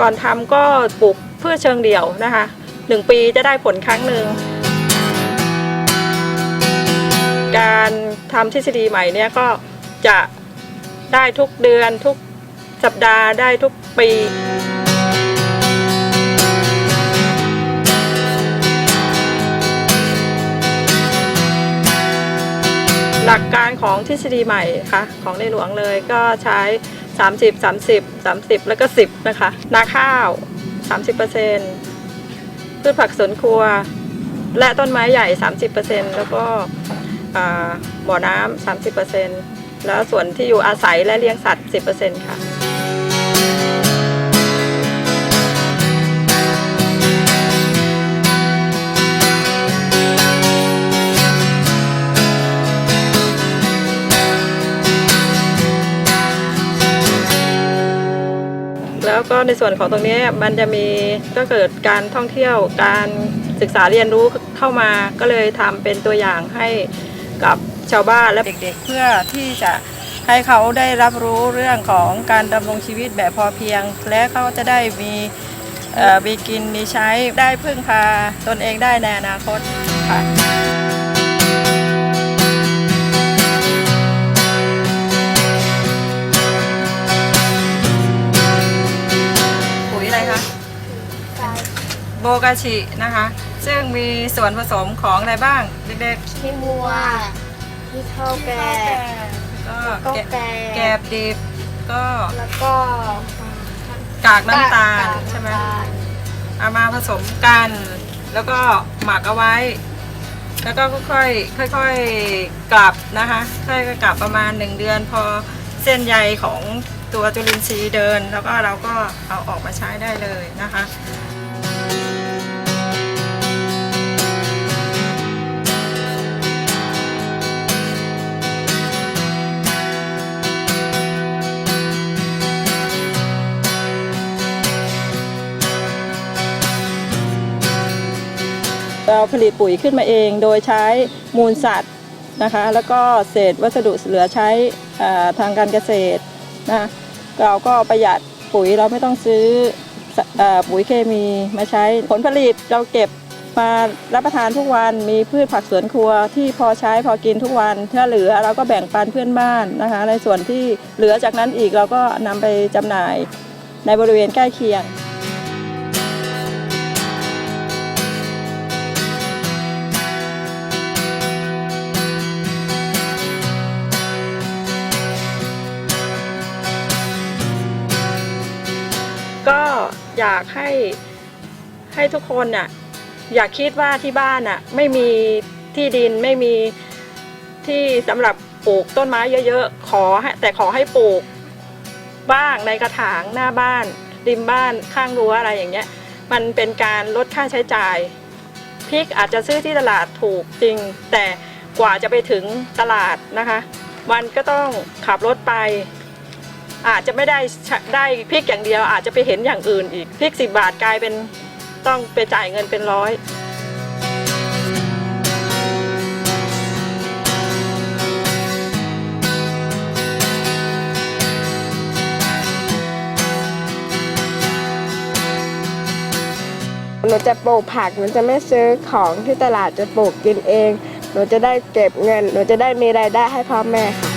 ก่อนทำก็ปลูกเพืชเชิงเดี่ยวนะคะหนึ่งปีจะได้ผลครั้งหนึ่ง การทำทฤษฎีใหม่เนี่ยก็จะได้ทุกเดือนทุกสัปดาห์ได้ทุกปีหลักการของทฤษฎีใหม่ค่ะของในหลวงเลยก็ใช้ 30 30 30 แล้วก็ 10 นะคะ นาข้าว 30%พืชผักสวนครัว และต้นไม้ใหญ่ 30%แล้วก็อ่าบ่อน้ำ30%แล้วส่วนที่อยู่อาศัยและเลี้ยงสัตว์ 10%ค่ะ แล้วก็ในส่วนของตรงนี้มันจะมีก็เกิดการท่องเที่ยวการศึกษาเรียนรู้เข้ามาก็เลยทำเป็นตัวอย่างให้กับชาวบ้านและเด็กๆ เพื่อที่จะให้เขาได้รับรู้เรื่องของการดำรงชีวิตแบบพอเพียง และเขาจะได้มีเอ่อมีกินมีใช้ได้พึ่งพาตนเองได้ในอนาคตค่ะ กาชินะคะ ซึ่งมีส่วนผสมของอะไรบ้างเด็กขี้มัวขี้เท่าๆแก่ก็ก็แกะแก่แกบดิบก็แล้วก็กากน้ำตาลกกใช่ไหมน้ำตาลเอามาผสมกัน แล้วก็หมักเอาไว้ แล้วก็ค่อยๆค่อยๆกลับนะคะค่อยๆกลับประมาณหนึ่งเดือน พอเส้นใยของตัวจุลินทรีย์เดิน แล้วก็เราก็เอาออกมาใช้ได้เลยนะคะ เราผลิตปุ๋ยขึ้นมาเอง โดยใช้มูลสัตว์นะคะ แล้วก็เศษวัสดุเหลือใช้ทางการเกษตรนะเราก็ประหยัดปุ๋ยเราไม่ต้องซื้ออปุ๋ยเคมีมาใช้ผลผลิตเราเก็บมารับประทานทุกวันมีพืชผักสวนครัวที่พอใช้พอกินทุกวันถ้าเหลือเราก็แบ่งปันเพื่อนบ้านนะคะ ในส่วนที่เหลือจากนั้นอีกเราก็นำไปจำหน่ายในบริเวณใกล้เคียง อยากให้ให้ทุกคนน่ะอย่าคิดว่าที่บ้านน่ะไม่มีที่ดินไม่มีที่สำหรับปลูกต้นไม้เยอะๆขอให้แต่ขอให้ปลูกบ้างในกระถางหน้าบ้าน ริมบ้านข้างรั้วอะไรอย่างเงี้ย มันเป็นการลดค่าใช้จ่ายพริกอาจจะซื้อที่ตลาดถูกจริง แต่กว่าจะไปถึงตลาดนะคะ มันก็ต้องขับรถไป อาจจะไม่ได้ได้พริกอย่างเดียวอาจจะไปเห็นอย่างอื่นอีกพริกสิบาทกลายเป็นต้องไปจ่ายเงินเป็นร้อยหนูจะปลูกผักหนูจะไม่ซื้อของที่ตลาดจะปลูกกินเอง หนูจะได้เก็บเงิน หนูจะได้มีรายได้ให้พ่อแม่ค่ะ